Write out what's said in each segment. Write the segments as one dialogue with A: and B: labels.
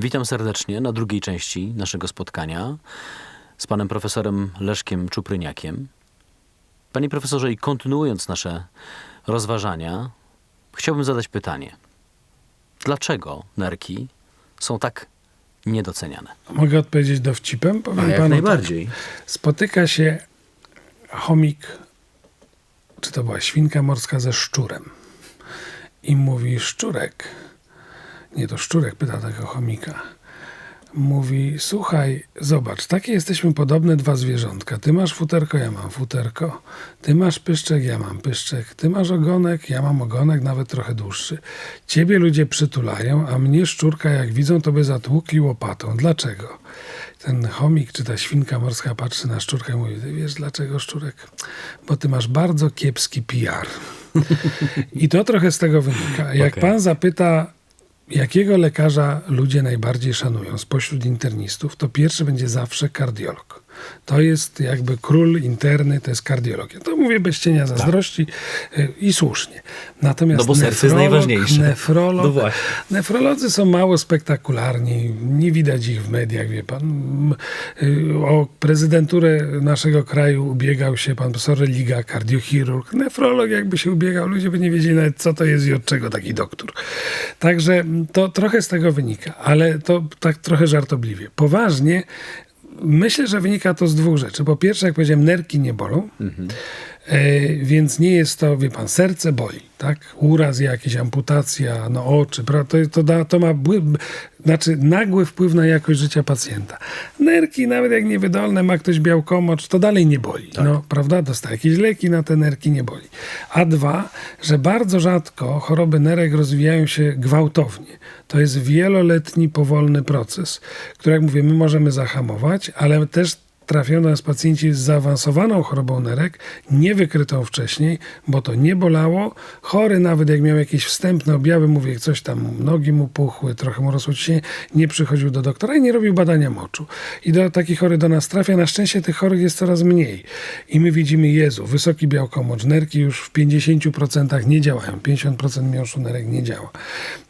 A: Witam serdecznie na drugiej części naszego spotkania z panem profesorem Leszkiem Czupryniakiem. Panie profesorze, i kontynuując nasze rozważania, chciałbym zadać pytanie. Dlaczego nerki są tak niedoceniane?
B: Mogę odpowiedzieć dowcipem? Powiem
A: jak
B: panu
A: najbardziej.
B: Tak. Spotyka się chomik, czy to była świnka morska ze szczurem. I mówi szczurek. Nie, to szczurek pyta tego chomika. Mówi, słuchaj, zobacz, takie jesteśmy podobne dwa zwierzątka. Ty masz futerko, ja mam futerko. Ty masz pyszczek, ja mam pyszczek. Ty masz ogonek, ja mam ogonek, nawet trochę dłuższy. Ciebie ludzie przytulają, a mnie szczurka, jak widzą, to by zatłukli łopatą. Dlaczego? Ten chomik, czy ta świnka morska patrzy na szczurkę i mówi, ty wiesz dlaczego, szczurek? Bo ty masz bardzo kiepski PR. I to trochę z tego wynika. Jak
A: Okej.
B: pan zapyta, jakiego lekarza ludzie najbardziej szanują spośród internistów, to pierwszy będzie zawsze kardiolog. To jest jakby król interny, to jest kardiologia. To mówię bez cienia zazdrości y, i słusznie. Natomiast
A: No bo serce jest najważniejsze.
B: Nefrolog,
A: No właśnie.
B: Nefrolodzy są mało spektakularni, nie widać ich w mediach, wie pan. Y, O prezydenturę naszego kraju ubiegał się pan profesor Liga, kardiochirurg. Nefrolog jakby się ubiegał, ludzie by nie wiedzieli nawet co to jest i od czego taki doktor. Także to trochę z tego wynika, ale to tak trochę żartobliwie. Poważnie myślę, że wynika to z dwóch rzeczy. Po pierwsze, jak powiedziałem, nerki nie bolą. E, więc nie jest to, wie pan, serce boli, tak? Uraz jakiś, amputacja, no oczy, pra- to, to, da, to ma znaczy nagły wpływ na jakość życia pacjenta. Nerki, nawet jak niewydolne ma ktoś białkomocz, to dalej nie boli, no, prawda? Dostaje jakieś leki na te nerki, nie boli. A dwa, że bardzo rzadko choroby nerek rozwijają się gwałtownie. To jest wieloletni, powolny proces, który, jak mówię, my możemy zahamować, ale też trafiają do nas pacjenci z zaawansowaną chorobą nerek, niewykrytą wcześniej, bo to nie bolało. Chory nawet jak miał jakieś wstępne objawy, mówię, coś tam nogi mu puchły, trochę mu rosło ciśnienie, nie przychodził do doktora i nie robił badania moczu. I do, taki chory do nas trafia. Na szczęście tych chorych jest coraz mniej. I my widzimy, Jezu, wysoki białkomocz, nerki już w 50% nie działają, 50% miąższu nerek nie działa.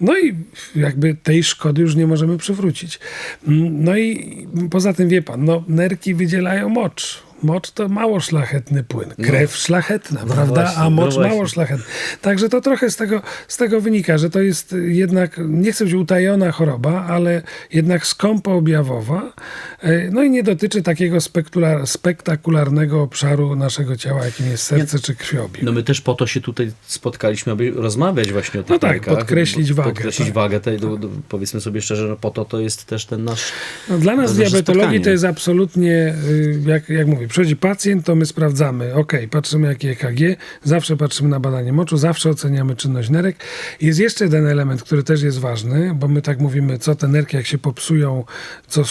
B: No i jakby tej szkody już nie możemy przywrócić. Mm, No i poza tym wie pan, no nerki wydzielają mocz. Mocz to mało szlachetny płyn. Krew szlachetna, prawda?
A: właśnie,
B: A
A: no
B: mocz
A: właśnie.
B: mało szlachetny. Także to trochę z tego, z tego wynika, że to jest jednak, nie chcę być utajona choroba, ale jednak skąpo objawowa. E, No i nie dotyczy takiego spektakularnego obszaru naszego ciała, jakim jest serce czy krwiobieg.
A: No my też po to się tutaj spotkaliśmy, aby rozmawiać właśnie o tych
B: No tak, podkreślić wagę,
A: Podkreślić
B: tak.
A: wagę tej, do, powiedzmy sobie szczerze, no po to to jest też ten nasz...
B: No, dla nas diabetologii to jest absolutnie, y, jak, jak mówię, przychodzi pacjent, to my sprawdzamy, ok, patrzymy jakie EKG, zawsze patrzymy na badanie moczu, zawsze oceniamy czynność nerek. Jest jeszcze jeden element, który też jest ważny, bo my tak mówimy, co te nerki, jak się popsują, co,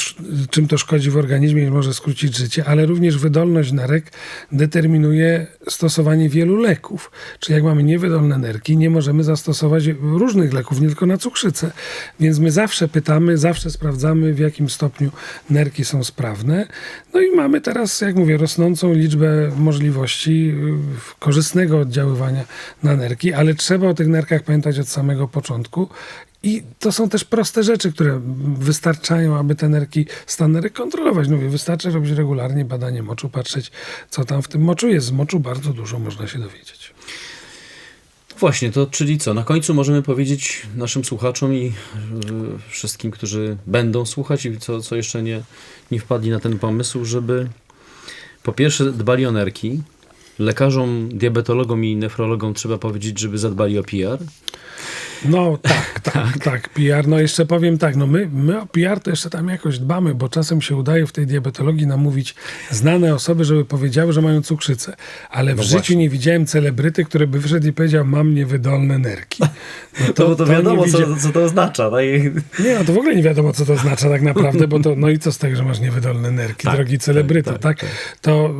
B: czym to szkodzi w organizmie i może skrócić życie, ale również wydolność nerek determinuje stosowanie wielu leków. Czyli jak mamy niewydolne nerki, nie możemy zastosować różnych leków, nie tylko na cukrzycę. Więc my zawsze pytamy, zawsze sprawdzamy, w jakim stopniu nerki są sprawne. No i mamy teraz, jak mówię, rosnącą liczbę możliwości y, korzystnego oddziaływania na nerki, ale trzeba o tych nerkach pamiętać od samego początku. I to są też proste rzeczy, które wystarczają, aby te nerki, stan kontrolować. No mówię, wystarczy robić regularnie badanie moczu, patrzeć, co tam w tym moczu jest. Z moczu bardzo dużo można się dowiedzieć.
A: Właśnie, to czyli co? Na końcu możemy powiedzieć naszym słuchaczom i y, wszystkim, którzy będą słuchać i co, co jeszcze nie, nie wpadli na ten pomysł, żeby po pierwsze dbali o nerki. Lekarzom, diabetologom i nefrologom trzeba powiedzieć, żeby zadbali o PR.
B: No tak, tak, tak, PR. No jeszcze powiem tak, no my, my o PR to jeszcze tam jakoś dbamy, bo czasem się udaje w tej diabetologii namówić znane osoby, żeby powiedziały, że mają cukrzycę. Ale w życiu
A: właśnie.
B: nie widziałem celebryty, który by wyszedł i powiedział, mam niewydolne nerki. No
A: To, bo to
B: nie
A: wiadomo,
B: widzia-
A: co, co to oznacza. Tak? I-
B: Nie, no to w ogóle nie wiadomo, co to oznacza tak naprawdę, bo to, no i co z tego, że masz niewydolne nerki,
A: Tak,
B: drogi celebryto, tak,
A: tak, tak,
B: To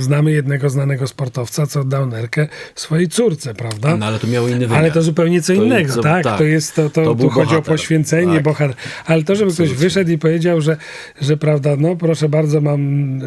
B: y, znamy jednego znanego sportowca, co oddał nerkę swojej córce, prawda?
A: No ale to miało inny wymiar.
B: Ale to zupełnie co
A: To
B: innego.
A: to-
B: tak,
A: tak.
B: to jest, to, to,
A: To
B: tu chodzi o poświęcenie,
A: Tak.
B: bohater. Ale to, żeby ktoś wyszedł i powiedział, że, że prawda, no proszę bardzo, mam,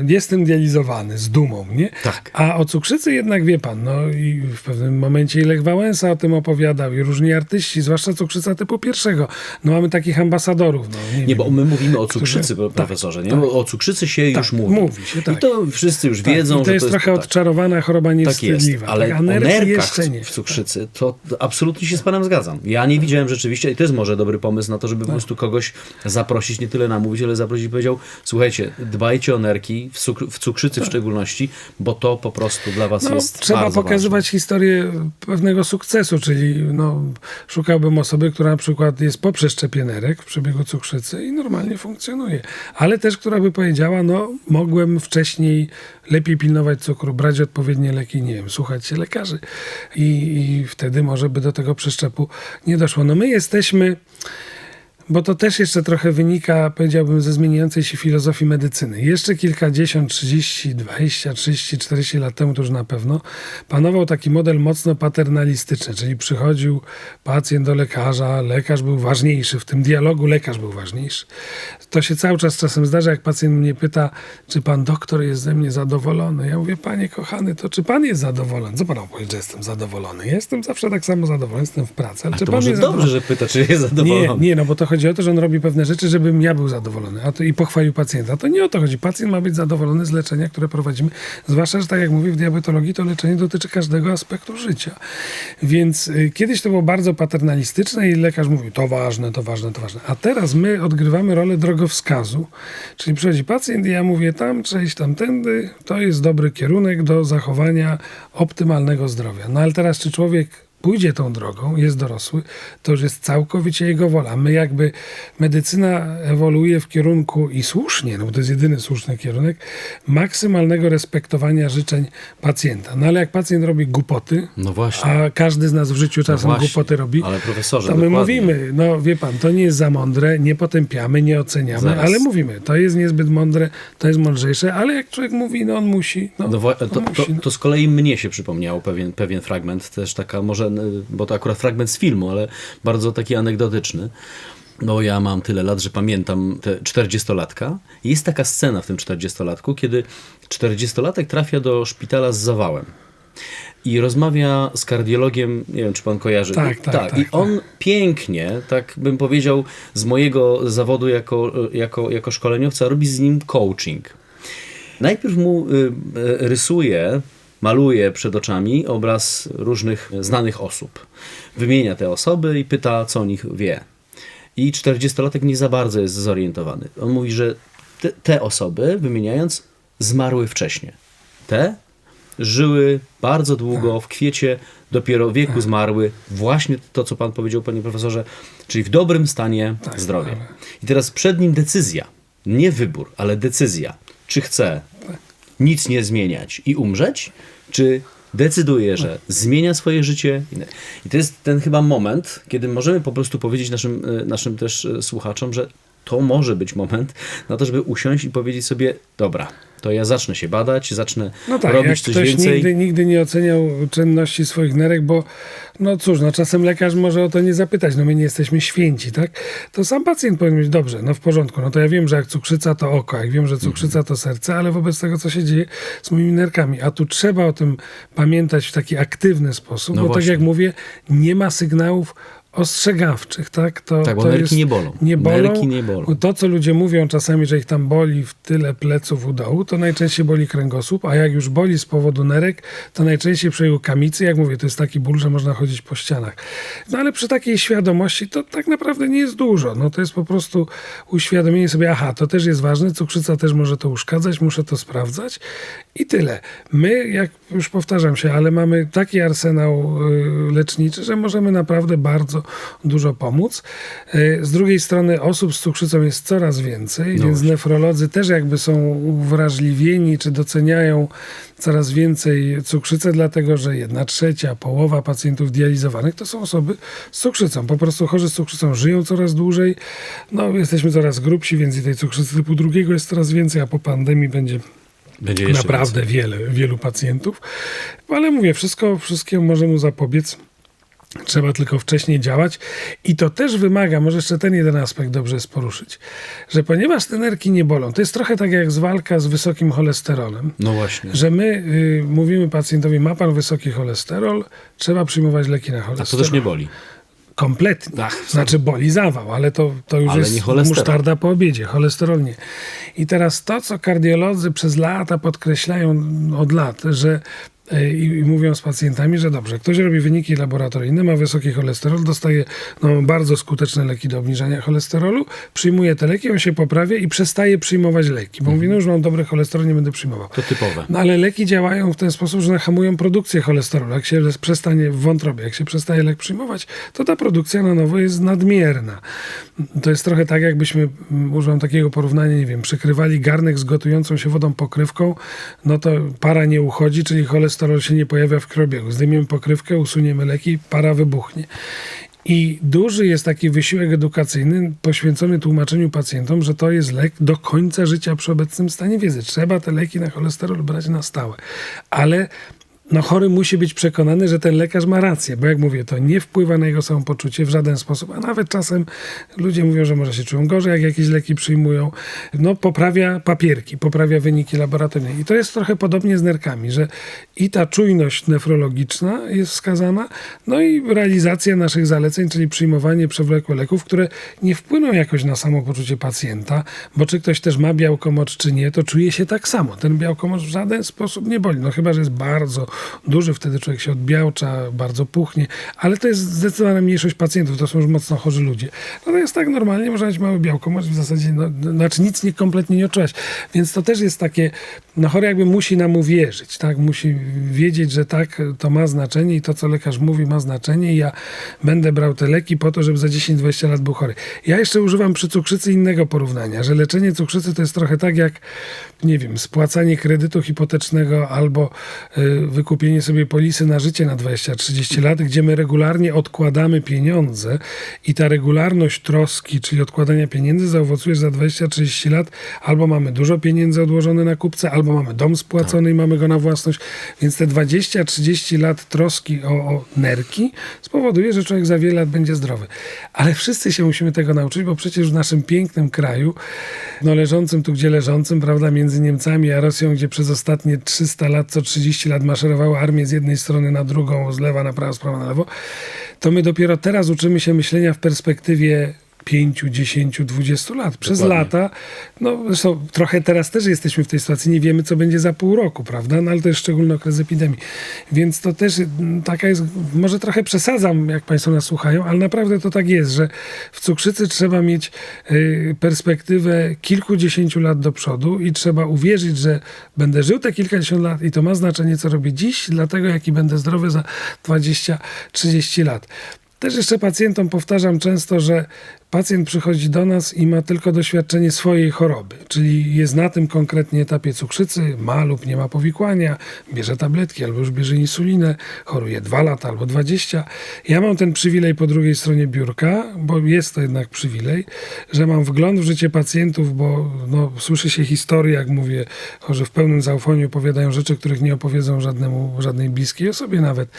B: jestem dializowany z dumą, nie?
A: Tak.
B: A o cukrzycy jednak wie pan, no i w pewnym momencie i Lech Wałęsa o tym opowiadał i różni artyści, zwłaszcza cukrzyca typu pierwszego. No mamy takich ambasadorów, no nie,
A: Nie,
B: wiem.
A: bo my mówimy o cukrzycy, profesorze, nie?
B: tak.
A: O cukrzycy się już
B: Tak,
A: mówi.
B: mówi się, tak.
A: I to wszyscy już
B: Tak,
A: wiedzą,
B: I to
A: że
B: jest
A: to
B: trochę
A: jest, tak.
B: odczarowana choroba
A: Tak jest,
B: niewstydliwa.
A: ale
B: tak,
A: o nerkach
B: jeszcze nie.
A: w cukrzycy to absolutnie się z panem zgadzam. Ja nie widziałem rzeczywiście i to jest może dobry pomysł na to, żeby po
B: Tak.
A: prostu kogoś zaprosić, nie tyle namówić, ale zaprosić i powiedział, słuchajcie, dbajcie o nerki, w, cukr- w cukrzycy w szczególności, bo to po prostu dla was
B: Tak. No,
A: jest
B: trzeba pokazywać historię pewnego sukcesu, czyli no, szukałbym osoby, która na przykład jest po przeszczepie nerek w przebiegu cukrzycy i normalnie funkcjonuje. Ale też, która by powiedziała, no mogłem wcześniej lepiej pilnować cukru, brać odpowiednie leki, nie wiem, słuchać się lekarzy i, i wtedy może by do tego przeszczepu nie doszło. No my jesteśmy... Bo to też jeszcze trochę wynika, powiedziałbym, ze zmieniającej się filozofii medycyny. Jeszcze kilkadziesiąt, 30, 20, 30, 40 lat temu to już na pewno panował taki model mocno paternalistyczny, czyli przychodził pacjent do lekarza, lekarz był ważniejszy, w tym dialogu lekarz był ważniejszy. To się cały czas czasem zdarza, jak pacjent mnie pyta, czy pan doktor jest ze mnie zadowolony. Ja mówię, panie kochany, to czy pan jest zadowolony? Co pan powiedzieć, że jestem zadowolony? Jestem zawsze tak samo zadowolony, jestem w pracy, ale czy
A: To
B: pan
A: może
B: jest
A: dobrze, że pyta, czy jest
B: Nie,
A: zadowolony.
B: nie, no bo to chodzi o to, że on robi pewne rzeczy, żebym ja był zadowolony, a to i pochwalił pacjenta. To nie o to chodzi. Pacjent ma być zadowolony z leczenia, które prowadzimy. Zwłaszcza, że tak jak mówię, w diabetologii to leczenie dotyczy każdego aspektu życia. Więc y, kiedyś to było bardzo paternalistyczne i lekarz mówił, to ważne, to ważne, to ważne. A teraz my odgrywamy rolę drogowskazu, czyli przychodzi pacjent i ja mówię tam, przejść tamtędy, to jest dobry kierunek do zachowania optymalnego zdrowia. No ale teraz czy człowiek pójdzie tą drogą, jest dorosły, to już jest całkowicie jego wola. My jakby medycyna ewoluuje w kierunku i słusznie, no bo to jest jedyny słuszny kierunek, maksymalnego respektowania życzeń pacjenta. No ale jak pacjent robi głupoty,
A: No właśnie.
B: a każdy z nas w życiu czasem
A: właśnie.
B: głupoty robi,
A: Ale profesorze,
B: to my
A: dokładnie.
B: mówimy, no wie pan, to nie jest za mądre, nie potępiamy, nie oceniamy,
A: Zaraz.
B: ale mówimy, to jest niezbyt mądre, to jest mądrzejsze, ale jak człowiek mówi, no on musi, no,
A: No,
B: to,
A: to, to,
B: musi. no.
A: to z kolei mnie się przypomniał pewien, pewien fragment, też taka może, bo to akurat fragment z filmu, ale bardzo taki anegdotyczny. No ja mam tyle lat, że pamiętam te 40-latka. I Jest taka scena w tym 40-latku, kiedy 40-latek trafia do szpitala z zawałem. I rozmawia z kardiologiem, nie wiem czy pan kojarzy.
B: Tak, tak, tak,
A: I on pięknie, tak bym powiedział, z mojego zawodu jako, jako, jako szkoleniowca, robi z nim coaching. Najpierw mu y, y, rysuje, maluje przed oczami obraz różnych znanych osób. Wymienia te osoby i pyta, co o nich wie. I 40-latek nie za bardzo jest zorientowany. On mówi, że te, te osoby, wymieniając, zmarły wcześnie. Te żyły bardzo długo, w kwiecie dopiero wieku zmarły. Właśnie to, co pan powiedział, panie profesorze, czyli w dobrym stanie zdrowia. I teraz przed nim decyzja, nie wybór, ale decyzja, czy chce nic nie zmieniać i umrzeć, czy decyduje, że zmienia swoje życie. I to jest ten chyba moment, kiedy możemy po prostu powiedzieć naszym, e, naszym też e, słuchaczom, że to może być moment na to, żeby usiąść i powiedzieć sobie, dobra, to ja zacznę się badać, zacznę
B: No tak,
A: robić
B: jak
A: coś
B: ktoś
A: więcej.
B: Nigdy, nigdy nie oceniał czynności swoich nerek, bo no cóż, no czasem lekarz może o to nie zapytać, no my nie jesteśmy święci, tak? To sam pacjent powinien mieć dobrze, no w porządku, no to ja wiem, że jak cukrzyca to oko, jak wiem, że cukrzyca to serce, ale wobec tego, co się dzieje z moimi nerkami, a tu trzeba o tym pamiętać w taki aktywny sposób,
A: No
B: bo tak
A: właśnie.
B: jak mówię, nie ma sygnałów ostrzegawczych, tak? To,
A: Tak, bo
B: to
A: nerki
B: jest,
A: nie bolą.
B: Nie bolą.
A: Nerki nie bolą.
B: To, co ludzie mówią czasami, że ich tam boli w tyle pleców u dołu, to najczęściej boli kręgosłup, a jak już boli z powodu nerek, to najczęściej przejął kamicy. Jak mówię, to jest taki ból, że można chodzić po ścianach. No ale przy takiej świadomości to tak naprawdę nie jest dużo. No to jest po prostu uświadomienie sobie, aha, to też jest ważne, cukrzyca też może to uszkadzać, muszę to sprawdzać i tyle. My, jak już powtarzam się, ale mamy taki arsenał y, leczniczy, że możemy naprawdę bardzo dużo pomóc. Y, Z drugiej strony osób z cukrzycą jest coraz więcej,
A: No
B: więc
A: właśnie.
B: nefrolodzy też jakby są uwrażliwieni, czy doceniają coraz więcej cukrzycę, dlatego że jedna trzecia, połowa pacjentów dializowanych to są osoby z cukrzycą. Po prostu chorzy z cukrzycą żyją coraz dłużej. No, jesteśmy coraz grubsi, więc i tej cukrzycy typu drugiego jest coraz więcej, a po pandemii będzie naprawdę wiele, wielu pacjentów. Ale mówię, wszystko, wszystkiemu możemy zapobiec Trzeba tylko wcześniej działać i to też wymaga, może jeszcze ten jeden aspekt dobrze jest poruszyć, że ponieważ te nerki nie bolą, to jest trochę tak jak z walka z wysokim cholesterolem,
A: No właśnie.
B: że my y, mówimy pacjentowi, ma pan wysoki cholesterol, trzeba przyjmować leki na
A: A to
B: cholesterol.
A: też nie boli.
B: Kompletnie.
A: Ach,
B: znaczy boli zawał, ale to, to już
A: Ale
B: jest
A: cholesterol.
B: musztarda po obiedzie, cholesterol nie. I teraz to, co kardiolodzy przez lata podkreślają od lat, że i, i mówią z pacjentami, że dobrze, ktoś robi wyniki laboratoryjne, ma wysoki cholesterol, dostaje no, bardzo skuteczne leki do obniżania cholesterolu, przyjmuje te leki, on się poprawia i przestaje przyjmować leki, bo mówi, no już mam dobry cholesterol, nie będę przyjmował.
A: To typowe.
B: No ale leki działają w ten sposób, że hamują produkcję cholesterolu. Jak się przestanie w wątrobie, jak się przestaje lek przyjmować, to ta produkcja na nowo jest nadmierna. To jest trochę tak, jakbyśmy, mm, używam takiego porównania, nie wiem, przykrywali garnek z gotującą się wodą pokrywką, no to para nie uchodzi, czyli cholesterol się nie pojawia w krwiobiegu. Zdejmiemy pokrywkę, usuniemy leki, para wybuchnie. I duży jest taki wysiłek edukacyjny poświęcony tłumaczeniu pacjentom, że to jest lek do końca życia przy obecnym stanie wiedzy. Trzeba te leki na cholesterol brać na stałe. Ale no chory musi być przekonany, że ten lekarz ma rację, bo jak mówię, to nie wpływa na jego samopoczucie w żaden sposób, a nawet czasem ludzie mówią, że może się czują gorzej, jak jakieś leki przyjmują. No poprawia papierki, poprawia wyniki laboratoryjne. I to jest trochę podobnie z nerkami, że i ta czujność nefrologiczna jest wskazana, no i realizacja naszych zaleceń, czyli przyjmowanie przewlekłe leków, które nie wpłyną jakoś na samopoczucie pacjenta, bo czy ktoś też ma białkomocz, czy nie, to czuje się tak samo. Ten białkomocz w żaden sposób nie boli. No chyba, że jest bardzo duży, wtedy człowiek się odbiałcza, bardzo puchnie, ale to jest zdecydowana mniejszość pacjentów, to są już mocno chorzy ludzie. Natomiast tak normalnie można mieć mały białkomocz, w zasadzie, no, no, znaczy nic nie, kompletnie nie odczuwać. Więc to też jest takie, no chory jakby musi nam uwierzyć, tak? Musi wiedzieć, że tak, to ma znaczenie i to, co lekarz mówi, ma znaczenie i ja będę brał te leki po to, żeby za 10-20 lat był chory. Ja jeszcze używam przy cukrzycy innego porównania, że leczenie cukrzycy to jest trochę tak jak, nie wiem, spłacanie kredytu hipotecznego albo y, wykupienie sobie polisy na życie na 20-30 lat, gdzie my regularnie odkładamy pieniądze i ta regularność troski, czyli odkładania pieniędzy zaowocuje, że za 20-30 lat albo mamy dużo pieniędzy odłożone na kupce, albo mamy dom spłacony i mamy go na własność. Więc te 20-30 lat troski o, o nerki spowoduje, że człowiek za wiele lat będzie zdrowy. Ale wszyscy się musimy tego nauczyć, bo przecież w naszym pięknym kraju, no leżącym tu gdzie leżącym, prawda, między Niemcami a Rosją, gdzie przez ostatnie 300 lat, co 30 lat armie z jednej strony na drugą, z lewa na prawo, z prawa na lewo, to my dopiero teraz uczymy się myślenia w perspektywie 5, 10, 20 lat. Przez
A: Dokładnie.
B: lata, no zresztą trochę teraz też jesteśmy w tej sytuacji, nie wiemy co będzie za pół roku, prawda? No ale to jest szczególny okres epidemii. Więc to też mm, taka jest, może trochę przesadzam, jak Państwo nas słuchają, ale naprawdę to tak jest, że w cukrzycy trzeba mieć y, perspektywę kilkudziesięciu lat do przodu i trzeba uwierzyć, że będę żył te kilkadziesiąt lat i to ma znaczenie, co robię dziś, dlatego jaki będę zdrowy za 20-30 lat. Też jeszcze pacjentom powtarzam często, że pacjent przychodzi do nas i ma tylko doświadczenie swojej choroby, czyli jest na tym konkretnie etapie cukrzycy, ma lub nie ma powikłania, bierze tabletki albo już bierze insulinę, choruje 2 lata albo 20. Ja mam ten przywilej po drugiej stronie biurka, bo jest to jednak przywilej, że mam wgląd w życie pacjentów, bo no, słyszy się historie, jak mówię, chorzy w pełnym zaufaniu opowiadają rzeczy, których nie opowiedzą żadnemu, żadnej bliskiej osobie nawet.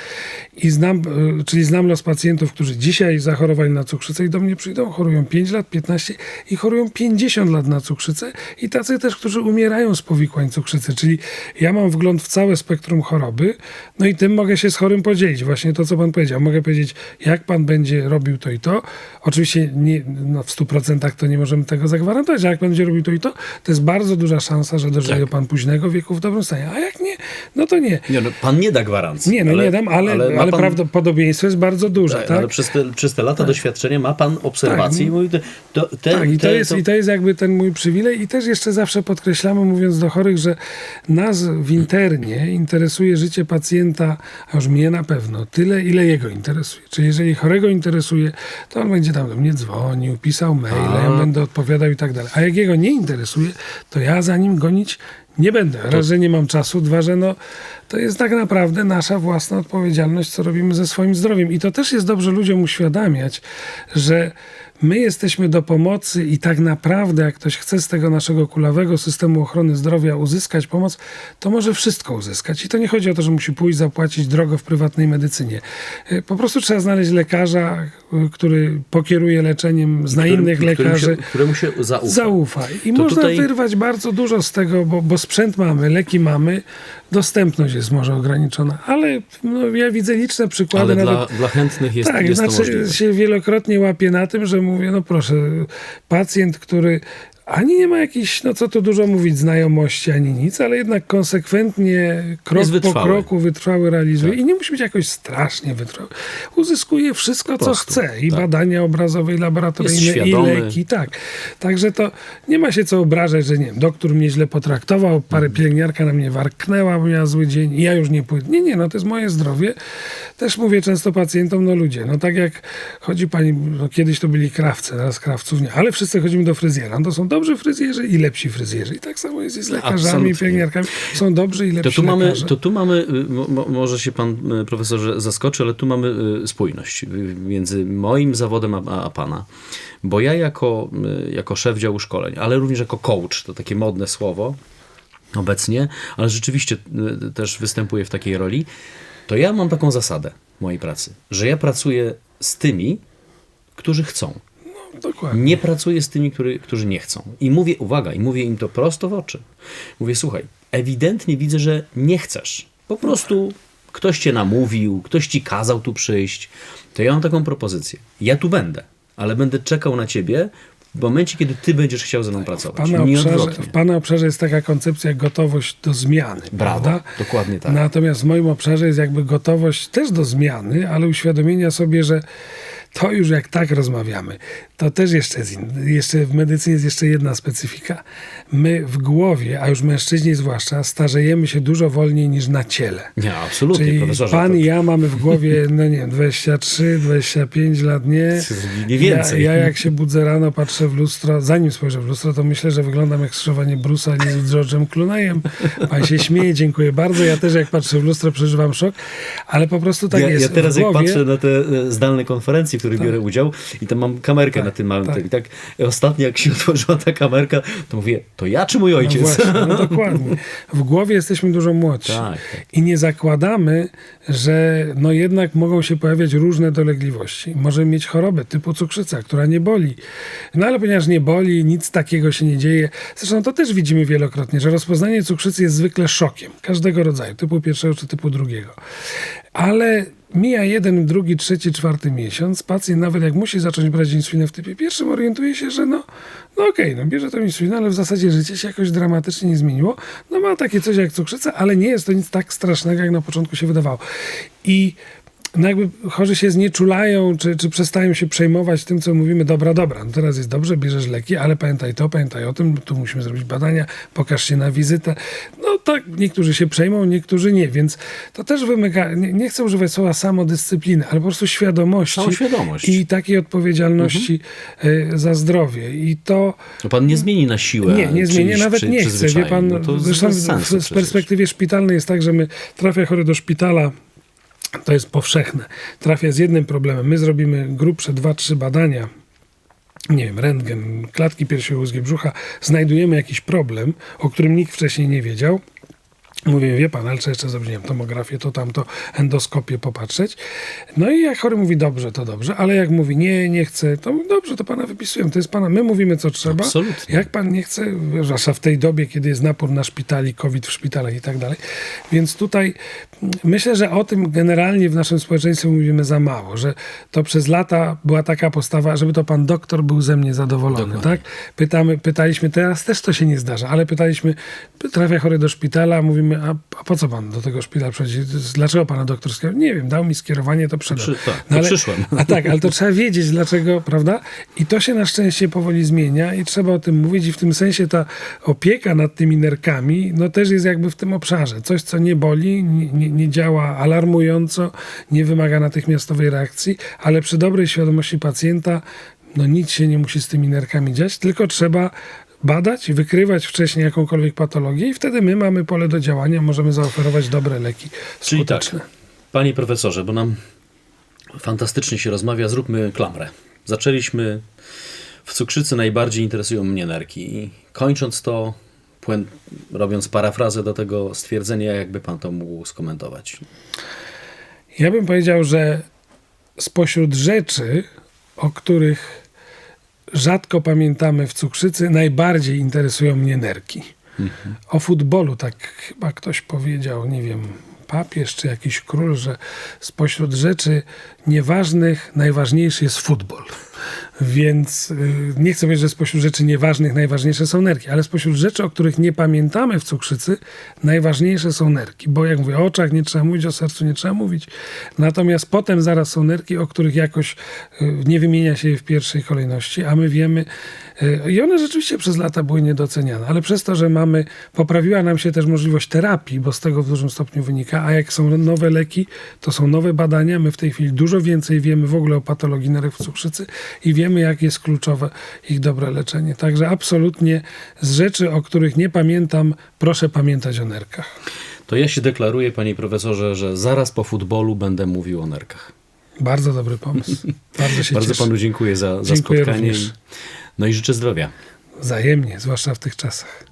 B: I znam, y, czyli znam los pacjentów, którzy dzisiaj zachorowali na cukrzycę i do mnie przyjdą, chorują 5 lat, 15 i chorują 50 lat na cukrzycę i tacy też, którzy umierają z powikłań cukrzycy, czyli ja mam wgląd w całe spektrum choroby, no i tym mogę się z chorym podzielić. Właśnie to, co pan powiedział. Mogę powiedzieć, jak pan będzie robił to i to. Oczywiście nie, no w 100% to nie możemy tego zagwarantować, ale jak pan będzie robił to i to, to jest bardzo duża szansa, że dożyje
A: Tak.
B: pan późnego wieku w dobrym stanie. A jak nie, no to nie.
A: Nie, no, pan nie da gwarancji.
B: Nie, no nie dam, ale, ale,
A: ma pan-
B: prawdopodobieństwo jest bardzo duże,
A: Tak,
B: tak?
A: ale przez te, przez te lata doświadczenia ma pan mówi, te, to,
B: Tak, i to, jest, i to jest jakby ten mój przywilej. I też jeszcze zawsze podkreślamy, mówiąc do chorych, że nas w internie interesuje życie pacjenta, a już mnie na pewno, tyle, ile jego interesuje. Czyli jeżeli chorego interesuje, to on będzie tam do mnie dzwonił, pisał maile, ja będę odpowiadał i tak dalej. A jak jego nie interesuje, to ja za nim gonić nie będę. Raz, że nie mam czasu, dwa, że no, to jest tak naprawdę nasza własna odpowiedzialność, co robimy ze swoim zdrowiem. I to też jest dobrze ludziom uświadamiać, że my jesteśmy do pomocy i tak naprawdę, jak ktoś chce z tego naszego kulawego systemu ochrony zdrowia uzyskać pomoc, to może wszystko uzyskać. I to nie chodzi o to, że musi pójść zapłacić drogo w prywatnej medycynie. Y, Po prostu trzeba znaleźć lekarza, y, który pokieruje leczeniem, zna innych
A: Którym- którym
B: lekarzy.
A: Się, któremu się zaufa.
B: Zaufaj. I
A: To
B: można
A: tutaj-
B: wyrwać bardzo dużo z tego, bo, bo sprzęt mamy, leki mamy, dostępność jest może ograniczona, ale no, ja widzę liczne przykłady.
A: Ale
B: nawet,
A: dla, dla chętnych jest,
B: tak,
A: jest to
B: znaczy
A: możliwe.
B: się wielokrotnie łapię na tym, że mówię, no proszę, pacjent, który ani nie ma jakichś, no co tu dużo mówić, znajomości, ani nic, ale jednak konsekwentnie, krok po kroku wytrwały realizuje
A: Tak.
B: i nie musi być jakoś strasznie wytrwały. Uzyskuje wszystko, co chce. I
A: tak.
B: badania obrazowe, i laboratoryjne, i leki, tak. Także to nie ma się co obrażać, że nie wiem, doktor mnie źle potraktował, parę
A: Mhm.
B: pielęgniarka na mnie warknęła, bo miała zły dzień i ja już nie pójdę. Nie, nie, no to jest moje zdrowie. Też mówię często pacjentom, no ludzie, no tak jak chodzi pani, no kiedyś to byli krawcy, teraz krawców nie, ale wszyscy chodzimy do fryzjera. No to są dobrzy fryzjerzy i lepsi fryzjerzy. I tak samo jest i z lekarzami,
A: Absolutnie.
B: pielęgniarkami. Są dobrzy i
A: To
B: lepsi
A: tu, mamy,
B: lekarze.
A: to tu mamy, y, mo, mo- może się pan y, profesorze zaskoczy, ale tu mamy y, spójność między moim zawodem a, a pana. Bo ja jako, jako szef działu szkoleń, ale również jako coach, to takie modne słowo obecnie, ale rzeczywiście też występuję w takiej roli, to ja mam taką zasadę mojej pracy, że ja pracuję z tymi, którzy chcą.
B: Dokładnie.
A: Nie pracuję z tymi, który, którzy nie chcą. I mówię, uwaga, i mówię im to prosto w oczy. Mówię, słuchaj, ewidentnie widzę, że nie chcesz. Po prostu ktoś cię namówił, ktoś ci kazał tu przyjść. To ja mam taką propozycję. Ja tu będę, ale będę czekał na ciebie w momencie, kiedy ty będziesz chciał ze mną pracować.
B: Pana
A: Nie
B: obszarze, w Pana obszarze jest taka koncepcja jak gotowość do zmiany.
A: Brawo,
B: prawda?
A: dokładnie tak.
B: Natomiast w moim obszarze jest jakby gotowość też do zmiany, ale uświadomienia sobie, że to już jak tak rozmawiamy, to też jeszcze jest in, jeszcze w medycynie jest jeszcze jedna specyfika. My w głowie, a już mężczyźni zwłaszcza, starzejemy się dużo wolniej niż na ciele.
A: Nie, absolutnie,
B: Czyli
A: profesorze.
B: pan
A: to-
B: i ja mamy w głowie, no nie wiem, 23, 25 lat, nie?
A: Nie więcej.
B: Ja, ja jak się budzę rano, patrzę w lustro, zanim spojrzę w lustro, to myślę, że wyglądam jak skrzyżowanie Bruce'a nie z George'em Clooneyem. Pan się śmieje, dziękuję bardzo. Ja też jak patrzę w lustro, przeżywam szok, ale po prostu tak
A: ja,
B: jest.
A: ja teraz jak patrzę na te e, zdalne konferencje, w których biorę udział i tam mam kamerkę
B: Tak,
A: na tym małym
B: tak.
A: I tak ostatnio jak się otworzyła ta kamerka, to mówię, to ja czy mój
B: No
A: ojciec?
B: właśnie, no dokładnie. W głowie jesteśmy dużo młodsi.
A: Tak, tak.
B: I nie zakładamy, że no jednak mogą się pojawiać różne dolegliwości. Możemy mieć chorobę typu cukrzyca, która nie boli. No ale ponieważ nie boli, nic takiego się nie dzieje. Zresztą to też widzimy wielokrotnie, że rozpoznanie cukrzycy jest zwykle szokiem. Każdego rodzaju, typu pierwszego czy typu drugiego. Ale mija jeden, drugi, trzeci, czwarty miesiąc, pacjent nawet jak musi zacząć brać insulinę w typie pierwszym, orientuje się, że no, no okej, no bierze tą insulinę, ale w zasadzie życie się jakoś dramatycznie nie zmieniło. No ma takie coś jak cukrzyca, ale nie jest to nic tak strasznego, jak na początku się wydawało. I no jakby chorzy się znieczulają, czy, czy przestają się przejmować tym, co mówimy, dobra, dobra, no teraz jest dobrze, bierzesz leki, ale pamiętaj to, pamiętaj o tym, tu musimy zrobić badania, pokaż się na wizytę. No tak, niektórzy się przejmą, niektórzy nie, więc to też wymaga, nie, nie chcę używać słowa samodyscypliny, ale po prostu świadomości
A: Samoświadomość.
B: i takiej odpowiedzialności y, za zdrowie. I to
A: No pan nie zmieni na siłę.
B: nie, nie zmienię,
A: czyjś
B: nawet
A: przy-
B: nie chcę. Wie pan,
A: No
B: zresztą w, w, perspektywie szpitalnej jest tak, że my trafia chory do szpitala, to jest powszechne. Trafia z jednym problemem. My zrobimy grubsze dwa, trzy badania, nie wiem, rentgen, klatki piersiowej, brzucha, znajdujemy jakiś problem, o którym nikt wcześniej nie wiedział. Mówię, wie pan, ale jeszcze wiem, tomografię, to tamto, endoskopię popatrzeć. No i jak chory mówi dobrze, to dobrze, ale jak mówi nie, nie chcę, to mówi, dobrze, to pana wypisujemy, to jest pana, my mówimy co trzeba.
A: Absolutnie.
B: Jak pan nie chce, zwłaszcza w tej dobie, kiedy jest napór na szpitali, COVID w szpitalach i tak dalej. Więc tutaj myślę, że o tym generalnie w naszym społeczeństwie mówimy za mało, że to przez lata była taka postawa, żeby to pan doktor był ze mnie zadowolony, tak? Pytamy, pytaliśmy, teraz też to się nie zdarza, ale pytaliśmy, trafia chory do szpitala, mówimy, a, a po co pan do tego szpitala przychodzi? Dlaczego pana doktor skierował? Nie wiem, dał mi skierowanie, to przyszedł.
A: Przy- tak, to przyszłem.
B: A tak, ale to trzeba wiedzieć dlaczego, prawda? I to się na szczęście powoli zmienia i trzeba o tym mówić i w tym sensie ta opieka nad tymi nerkami, no też jest jakby w tym obszarze. Coś, co nie boli, nie, nie, nie działa alarmująco, nie wymaga natychmiastowej reakcji, ale przy dobrej świadomości pacjenta, no nic się nie musi z tymi nerkami dziać, tylko trzeba badać, wykrywać wcześniej jakąkolwiek patologię i wtedy my mamy pole do działania, możemy zaoferować dobre leki
A: Czyli
B: skuteczne.
A: tak, panie profesorze, bo nam fantastycznie się rozmawia, zróbmy klamrę. Zaczęliśmy w cukrzycy najbardziej interesują mnie nerki. I kończąc to, robiąc parafrazę do tego stwierdzenia, jakby pan to mógł skomentować.
B: Ja bym powiedział, że spośród rzeczy, o których rzadko pamiętamy w cukrzycy, najbardziej interesują mnie nerki. O futbolu tak chyba ktoś powiedział, nie wiem, papież czy jakiś król, że spośród rzeczy nieważnych najważniejszy jest futbol. Więc y, nie chcę powiedzieć, że spośród rzeczy nieważnych najważniejsze są nerki, ale spośród rzeczy, o których nie pamiętamy w cukrzycy, najważniejsze są nerki. Bo jak mówię, o oczach nie trzeba mówić, o sercu nie trzeba mówić. Natomiast potem zaraz są nerki, o których jakoś y, nie wymienia się je w pierwszej kolejności, a my wiemy, y, i one rzeczywiście przez lata były niedoceniane, ale przez to, że mamy, poprawiła nam się też możliwość terapii, bo z tego w dużym stopniu wynika, a jak są nowe leki, to są nowe badania, my w tej chwili dużo więcej wiemy w ogóle o patologii nerek w cukrzycy i wiemy, jak jest kluczowe ich dobre leczenie. Także absolutnie z rzeczy, o których nie pamiętam, proszę pamiętać o nerkach.
A: To ja się deklaruję, panie profesorze, że zaraz po futbolu będę mówił o nerkach.
B: Bardzo dobry pomysł. Bardzo się
A: Bardzo
B: cieszę.
A: panu dziękuję za, za
B: Dziękuję
A: spotkanie.
B: również.
A: No i życzę zdrowia.
B: Wzajemnie, zwłaszcza w tych czasach.